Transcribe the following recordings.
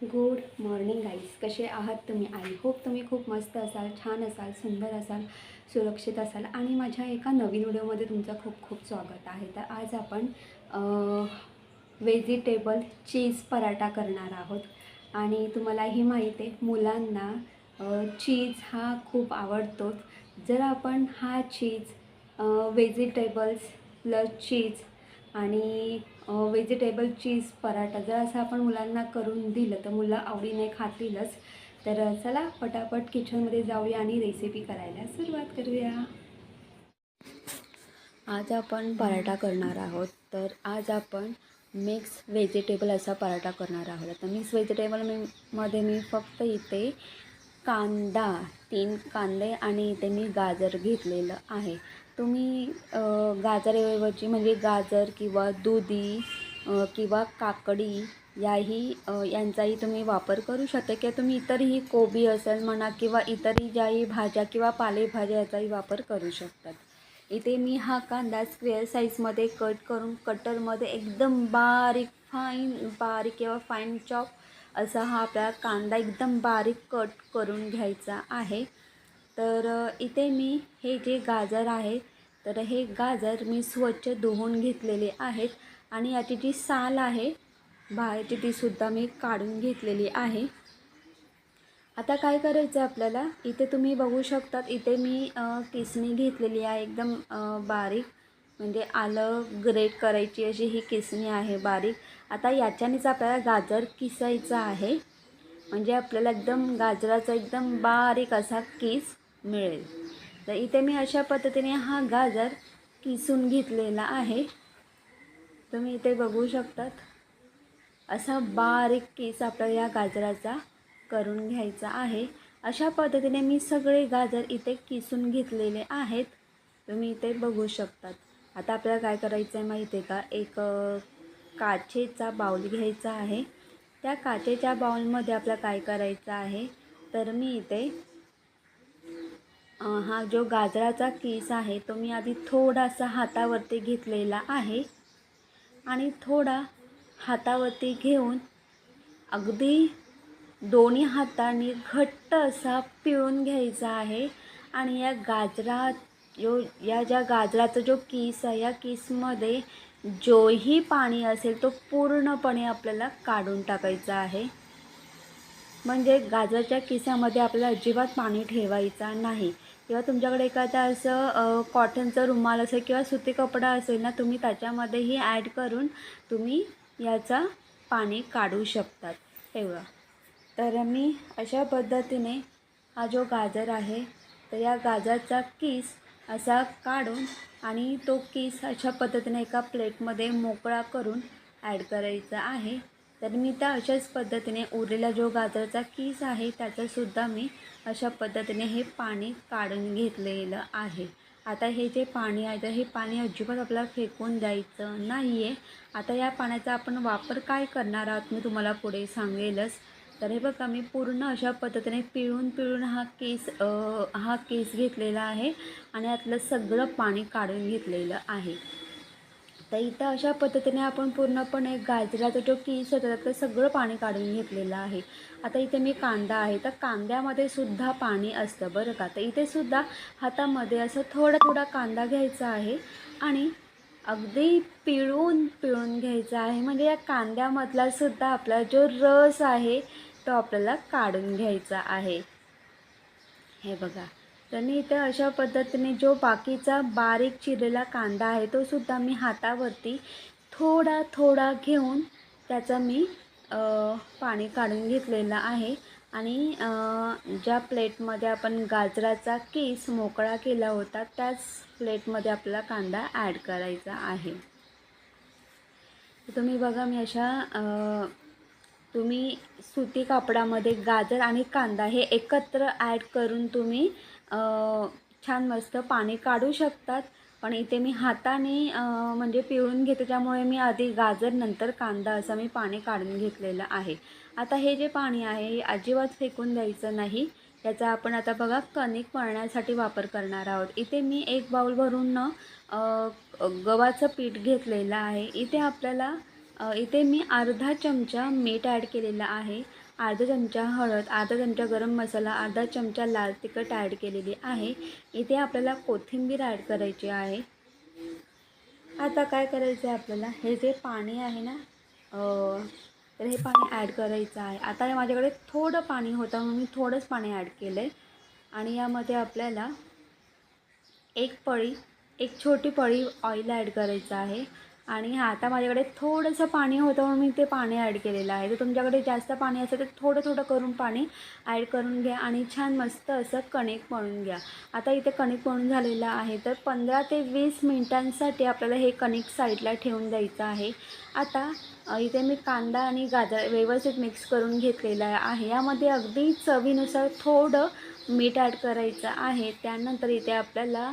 Good morning guys कसे आहात तुम्ही? आय होप तुम्ही खूप मस्त असाल छान असाल सुंदर असाल सुरक्षित असाल. आणि माझ्या एका नवीन व्हिडिओमध्ये तुमचं खूप खूप स्वागत आहे. तर आज आपण व्हेजिटेबल चीज पराठा करणार आहोत. आणि तुम्हालाही माहीत आहे मुलांना चीज हा खूप आवडतोच जर आपण हा चीज व्हेजिटेबल्स प्लस चीज आणि व्हेजिटेबल चीज पराठा जर असं आपण मुलांना करून दिलं तर मुलं आवडीने खातीलच. तर चला पटापट किचनमध्ये जाऊया आणि रेसिपी करायला सुरुवात करूया. आज आपण पराठा करणार आहोत. तर आज आपण मिक्स व्हेजिटेबल असा पराठा करणार आहोत. आता मिक्स व्हेजिटेबल मी मध्ये मी फक्त इथे कांदा तीन कांदे आणि इथे मी गाजर घेतलेलं आहे. तुम्ही गाजराऐवजी गाजरऐवजी म्हणजे गाजर किंवा दुधी किंवा काकडी याही यांचाही तुम्ही वापर करू शकता किंवा तुम्ही इतरही कोबी असेल म्हणा किंवा इतरही ज्याही भाज्या किंवा पालेभाज्या याचाही वापर करू शकतात इथे मी हा कांदा स्क्वेअर साईजमध्ये कट करून कटरमध्ये एकदम बारीक फाईन बारीक किंवा फाईन चॉप असा हा आपला कांदा एकदम बारीक कट करून घ्यायचा आहे. तर इथे मी हे जे गाजर आहे तर हे गाजर मी स्वच्छ धुवून घेतलेले आहेत आणि याची जी साल आहे बाहेरची तीसुद्धा मी काढून घेतलेली आहे. आता काय करायचं आहे आपल्याला? इथे तुम्ही बघू शकतात इथे मी किसणी घेतलेली आहे एकदम बारीक. म्हणजे आलं ग्रेट करायची अशी ही किसणी आहे बारीक. आता याच्यानेच आपल्याला गाजर किसायचं आहे. म्हणजे आपल्याला एकदम गाजराचा एकदम बारीक असा किस मिळेल. तर इथे मी अशा पद्धतीने हा गाजर किसून घेतलेला आहे. तुम्ही इथे बघू शकतात. असा बारीक केस आपल्याला या गाजराचा करून घ्यायचा आहे. अशा पद्धतीने मी सगळे गाजर इथे किसून घेतलेले आहेत. तुम्ही इथे बघू शकतात. आता आपल्याला काय करायचं आहे माहिती आहे का? एक काचेचा बाऊल घ्यायचा आहे. त्या काचेच्या बाऊलमध्ये आपल्याला काय करायचं आहे? तर मी इथे हा जो गाजराचा केस आहे तो मी आधी थोडासा हातावरती घेतलेला आहे. आणि थोडा हातावरती घेऊन अगदी दोन्ही हातांनी घट्ट असा पिळून घ्यायचा आहे. आणि या गाजरा जो या ज्या गाजराचा जो किस आहे या किसमध्ये जोही पाणी असेल तो पूर्णपणे आपल्याला काढून टाकायचा आहे. म्हणजे गाजराच्या किसामध्ये आपल्याला अजिबात पाणी ठेवायचा नाही. किंवा तुमच्याकडे एखादा असं कॉटनचं रुमाल असेल किंवा सुती कपडा असेल ना तुम्ही त्याच्यामध्येही ॲड करून तुम्ही याचा पाणी काढू शकतात. एवढं तर मी अशा पद्धतीने हा जो गाजर आहे तर या गाजरचा किस असा काढून आणि तो किस अशा पद्धतीने एका प्लेटमध्ये मोकळा करून ॲड करायचा आहे. तर मी त्या अशाच पद्धतीने उरलेला जो गाजराचा कीस आहे त्याचंसुद्धा मी अशा पद्धतीने हे पाणी काढून घेतलेलं आहे. आता हे जे पाणी आहे तर हे पाणी अजिबात आपल्याला फेकून द्यायचं नाही आहे आता या पाण्याचा आपण वापर काय करणार आहोत मी तुम्हाला पुढे सांगेलच. तर हे बघा मी पूर्ण अशा पद्धतीने पिळून पिळून हा केस हा केस घेतलेला आहे आणि यातलं सगळं पाणी काढून घेतलेलं आहे. तर इथं अशा पद्धतीने आपण पूर्णपणे गाजराचा जो केस होता त्यातलं सगळं पाणी काढून घेतलेलं आहे. आता इथे मी कांदा आहे तर कांद्यामध्ये सुद्धा पाणी असतं बरं का. तर इथे सुद्धा हातामध्ये असं थोडा थोडा कांदा घ्यायचा आहे आणि अगदी पिळून पिळून घ्यायचा आहे. म्हणजे या कांद्यामधला सुद्धा आपला जो रस आहे तो आपल्याला काढून घ्यायचा आहे. हे बघा. त्यांनी इथे अशा पद्धतीने जो बाकीचा बारीक चिरलेला कांदा आहे तो सुद्धा मी हातावरती थोडा थोडा घेऊन त्याचा मी पाणी काढून घेतलेलं आहे. आणि ज्या प्लेटमध्ये आपण गाजराचा केस मोकळा केला होता त्याच प्लेटमध्ये आपला कांदा ॲड करायचा आहे. तुम्ही बघा मी अशा तुम्ही सुती कापडामध्ये गाजर आणि कांदा हे एकत्र ॲड करून तुम्ही छान मस्त पाणी काढू शकतात. पण इथे मी हाताने म्हणजे पिळून घेते. त्यामुळे मी आधी गाजर नंतर कांदा असं मी पाणी काढून घेतलेलं आहे. आता हे जे पाणी आहे हे अजिबात फेकून द्यायचं नाही. याचा आपण आता बघा कणिक मळण्यासाठी वापर करणार आहोत. इथे मी एक बाऊल भरून गव्हाचं पीठ घेतलेलं आहे. इथे आपल्याला इथे मी अर्धा चमचा मीठ ॲड केलेलं आहे. अर्धा चमचा हळद अर्धा चमचा गरम मसाला अर्धा चमचा लाल तिखट ॲड केलेली आहे. इथे आपल्याला कोथिंबीर ॲड करायची आहे. आता काय करायचं आहे आपल्याला? हे जे पाणी आहे ना तर हे पाणी ॲड करायचं आहे. आता माझ्याकडे थोडं पाणी होतं म्हणून मी थोडंच पाणी ॲड केलं आहे आणि यामध्ये आपल्याला एक पळी एक छोटी पळी ऑइल ॲड करायचं आहे. आणि हा आता माझ्याकडे थोडंसं पाणी होतं म्हणून मी ते पाणी ॲड केलेलं आहे. तर तुमच्याकडे जास्त पाणी असेल तर थोडं थोडं करून पाणी ॲड करून घ्या आणि छान मस्त असं कणिक म्हणून घ्या. आता इथे कणिक म्हणून झालेलं आहे तर पंधरा ते वीस मिनिटांसाठी आपल्याला हे कणिक साईडला ठेवून द्यायचं आहे. आता इथे मी कांदा आणि गाजर व्यवस्थित मिक्स करून घेतलेला आहे. यामध्ये अगदी चवीनुसार थोडं मीठ ॲड करायचं आहे. त्यानंतर इथे आपल्याला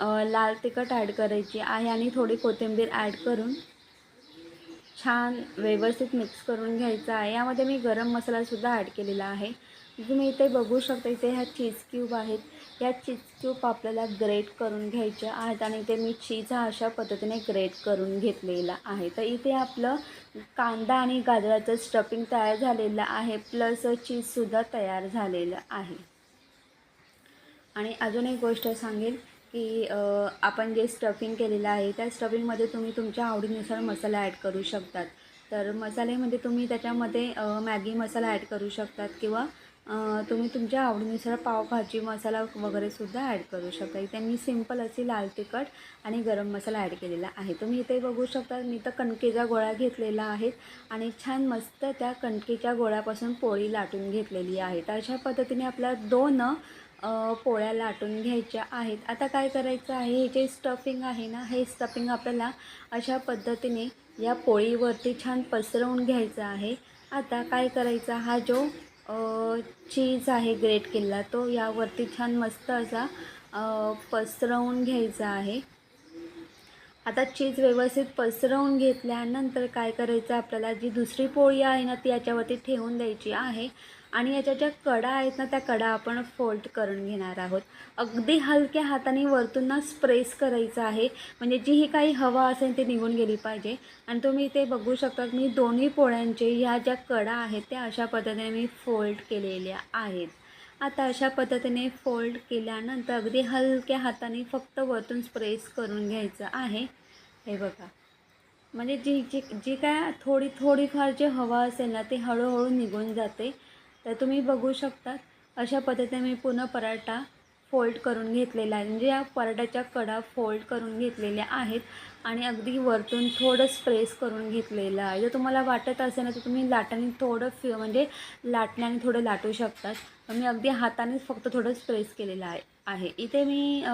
लाल तिखट ॲड करायची आहे आणि थोडी कोथिंबीर ॲड करून छान व्यवस्थित मिक्स करून घ्यायचं आहे. यामध्ये मी गरम मसालासुद्धा ॲड केलेला आहे. तुम्ही इथे बघू शकता इथे ह्या चीज क्यूब आहेत. या चीज क्यूब आपल्याला ग्रेट करून घ्यायच्या आहेत आणि इथे मी चीज हा अशा पद्धतीने ग्रेट करून घेतलेला आहे. तर इथे आपलं कांदा आणि गाजराचं स्टफिंग तयार झालेलं आहे. प्लस चीजसुद्धा तयार झालेलं आहे. आणि अजून एक गोष्ट सांगेल की आपण जे स्टफिंग केलेलं आहे त्या स्टफिंगमध्ये तुम्ही तुमच्या आवडीनुसार मसाला ॲड करू शकतात. तर मसाल्यामध्ये तुम्ही त्याच्यामध्ये मॅगी मसाला ॲड करू शकतात किंवा तुम्ही तुमच्या आवडीनुसार पावभाजी मसाला वगैरेसुद्धा ॲड करू शकता. इथे मी सिंपल अशी लाल तिखट आणि गरम मसाला ॲड केलेला आहे. तुम्ही इथे बघू शकता मी तर कणकेचा गोळा घेतलेला आहे आणि छान मस्त त्या कणकेच्या गोळ्यापासून पोळी लाटून घेतलेली आहे. तर अशा पद्धतीने आपल्या दोन पोळ्या लाटून घ्यायच्या आहेत. आता काय करायचं आहे हे जे स्टफिंग आहे ना हे स्टफिंग आपल्याला अशा पद्धतीने या पोळीवरती छान पसरवून घ्यायचं आहे. आता काय करायचा हा जो चीज आहे ग्रेट केलेला तो यावरती छान मस्त असा पसरवून घ्यायचा आहे. आता चीज व्यवस्थित पसरवून घेतल्यानंतर काय करायचं आपल्याला जी दुसरी पोळी आहे ना ती याच्यावरती ठेवून द्यायची आहे. आणि याच्या ज्या कडा आहेत ना त्या कडा आपण फोल्ड करून घेणार आहोत. अगदी हलक्या हाताने वरतून ना स्प्रेस करायचं आहे. म्हणजे जी ही काही हवा असेल ती निघून गेली पाहिजे. आणि तुम्ही ते बघू शकता मी दोन्ही पोळ्यांचे ह्या ज्या कडा आहेत त्या अशा पद्धतीने मी फोल्ड केलेल्या आहेत. आता अशा पद्धतीने फोल्ड केल्यानंतर अगदी हलक्या हाताने फक्त वरतून स्प्रेस करून घ्यायचं आहे. हे बघा. म्हणजे जी जी जी काय थोडी थोडीफार जी हवा असेल ना ती हळूहळू निघून जाते. तर तुम्ही बघू शकता अशा पद्धतीने मी पूर्ण पराठा फोल्ड करून घेतलेला आहे. म्हणजे या पराठ्याच्या कडा फोल्ड करून घेतलेल्या आहेत आणि अगदी वरतून थोडं स्प्रेस करून घेतलेलं आहे. जर तुम्हाला वाटत असेल ना तर तुम्ही लाटाने थोडं फि म्हणजे लाटण्याने थोडं लाटू शकतात. मी अगदी हातानेच फक्त थोडं स्प्रेस केलेलं आहे. आहे. इथे मी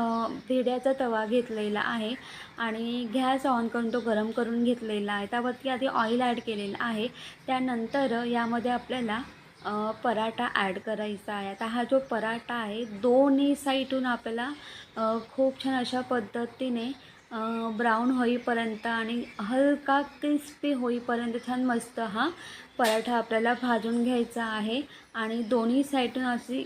भिड्याचा तवा घेतलेला आहे आणि गॅस ऑन करून तो गरम करून घेतलेला आहे. त्यावरती आधी ऑइल ॲड केलेलं आहे. त्यानंतर यामध्ये आपल्याला पराठा ॲड करायचा आहे. आता हा जो पराठा आहे दोन्ही साईडून आपल्याला खूप छान अशा पद्धतीने ब्राऊन होईपर्यंत आणि हलका क्रिस्पी होईपर्यंत छान मस्त हा पराठा आपल्याला भाजून घ्यायचा आहे. आणि दोन्ही साईडून अशी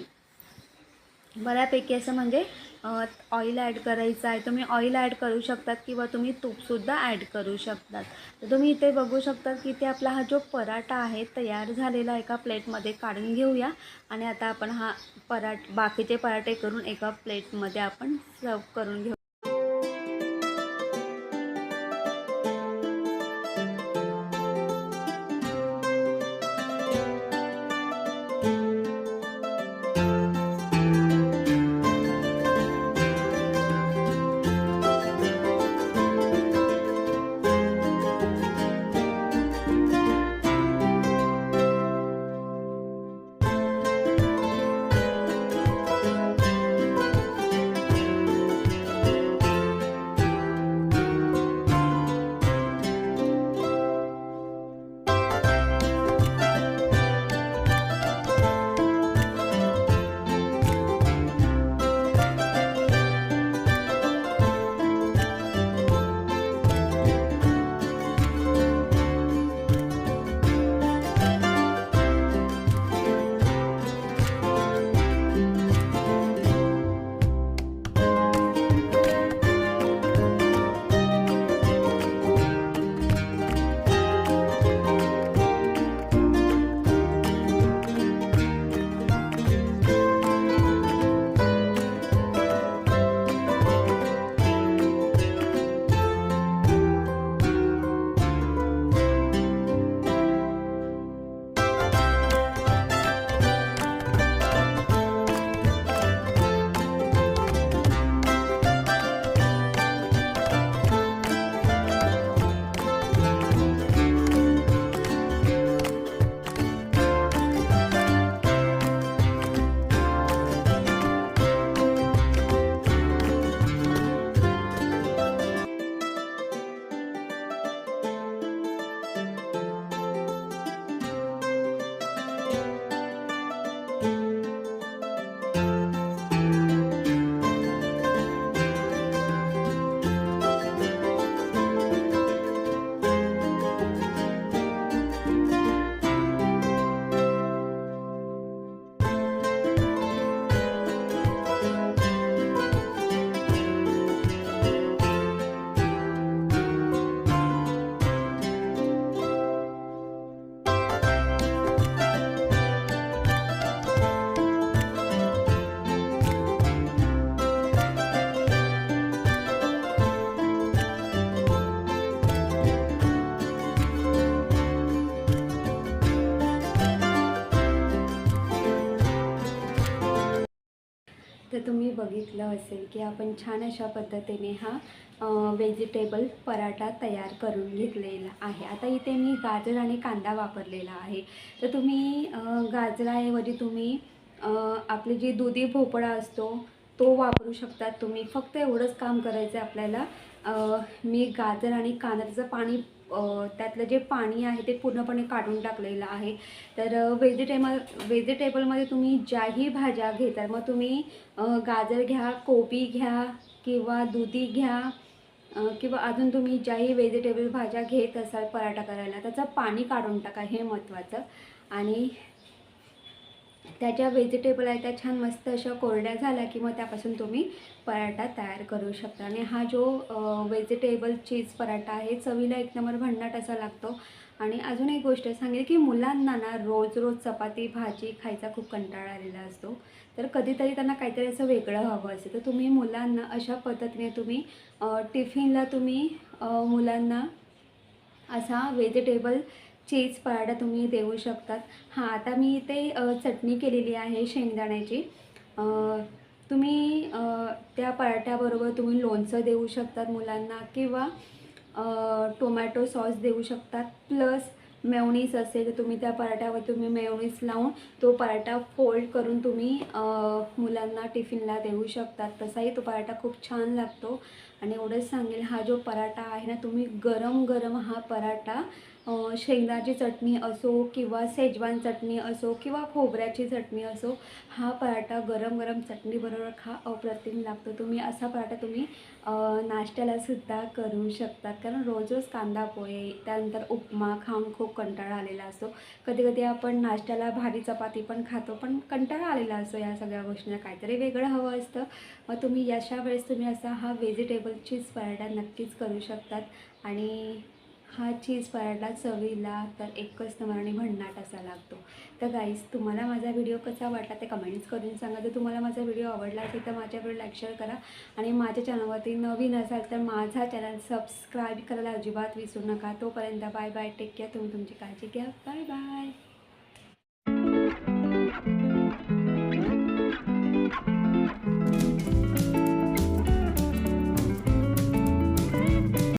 बऱ्यापैकी असं म्हणजे ऑइल ॲड करायचं आहे. तुम्ही ऑइल ॲड करू शकतात किंवा तुम्ही तूपसुद्धा ॲड करू शकतात. तर तुम्ही इथे बघू शकतात की इथे आपला हा जो पराठा आहे तयार झालेला एका प्लेटमध्ये काढून घेऊया. आणि आता आपण हा पराठ बाकीचे पराठे करून एका प्लेटमध्ये आपण सर्व करून घेऊ. तर तुम्ही बघितलं असेल की आपण छान अशा पद्धतीने हा व्हेजिटेबल पराठा तयार करून घेतलेला आहे. आता इथे मी गाजर आणि कांदा वापरलेला आहे. तर तुम्ही गाजराऐवजी तुम्ही आपली आपले जे दुधी भोपळा असतो तो वापरू शकतात तुम्ही फक्त एवढंच काम करायचं आहे आपल्याला मी गाजर आणि कांद्याचं पाणी त्यातलं जे पाणी आहे ते पूर्णपणे काढून टाकलेलं आहे. तर व्हेजिटेबल व्हेजिटेबलमध्ये तुम्ही ज्याही भाज्या घेता मग तुम्ही गाजर घ्या कोबी घ्या किंवा दुधी घ्या किंवा अजून तुम्ही ज्याही व्हेजिटेबल भाज्या घेत असाल पराठा करायला त्याचं पाणी काढून टाका हे महत्त्वाचं. आणि त्या ज्या व्हेजिटेबल आहेत त्या छान मस्त अशा कोरड्या झाल्या की मग त्यापासून तुम्ही पराठा तयार करू शकता. आणि हा जो व्हेजिटेबल चीज पराठा आहे चवीला एक नंबर भन्नाट असा लागतो. आणि अजून एक गोष्ट सांगेल की मुलांना ना रोज रोज चपाती भाजी खायचा खूप कंटाळा आलेला असतो. तर कधीतरी त्यांना काहीतरी असं वेगळं हवं असतं. तर तुम्ही मुलांना अशा पद्धतीने तुम्ही टिफिनला तुम्ही मुलांना असा व्हेजिटेबल चीज पराठा तुम्ही देऊ शकतात. हां आता मी इथे चटणी केलेली आहे शेंगदाण्याची. तुम्ही त्या पराठ्याबरोबर तुम्ही लोणचं देऊ शकतात मुलांना किंवा टोमॅटो सॉस देऊ शकतात. प्लस मेवणीस असेल तुम्ही त्या पराठ्यावर तुम्ही मेवणीस लावून तो पराठा फोल्ड करून तुम्ही मुलांना टिफिनला देऊ शकतात. तसाही तो पराठा खूप छान लागतो. आणि एवढंच सांगेल हा जो पराठा आहे ना तुम्ही गरम गरम हा पराठा शेंगदाची चटणी असो किंवा सेजवान चटणी असो किंवा खोबऱ्याची चटणी असो हा पराठा गरम गरम चटणीबरोबर खा अप्रतिम लागतो. तुम्ही असा पराठा तुम्ही नाश्त्यालासुद्धा नाश्त्याला सुद्धा करू शकतात कारण रोज रोज कांदा पोहे त्यानंतर उपमा खाऊन खूप कंटाळा आलेला असतो. कधी कधी आपण नाश्त्याला भारी चपाती पण खातो पण कंटाळा आलेला असतो या सगळ्या गोष्टींना. काहीतरी वेगळं हवं असतं. मग तुम्ही अशा वेळेस तुम्ही असा हा व्हेजिटेबलचीच पराठा नक्कीच करू शकतात. आणि हा चीज पराठा चवीला तर एकच नंबर आणि भन्नाट असा लागतो. तर गाईज तुम्हाला माझा व्हिडिओ कसा वाटला ते कमेंट्स करून सांगा. जर तुम्हाला माझा व्हिडिओ आवडला असेल तर माझ्या व्हिडिओ लाईक शेअर करा. आणि माझ्या चॅनलवरती नवीन असाल तर माझा चॅनल सबस्क्राईब करायला अजिबात विसरू नका. तोपर्यंत बाय बाय टेक केअर तुम्ही तुमची काळजी घ्या. Bye bye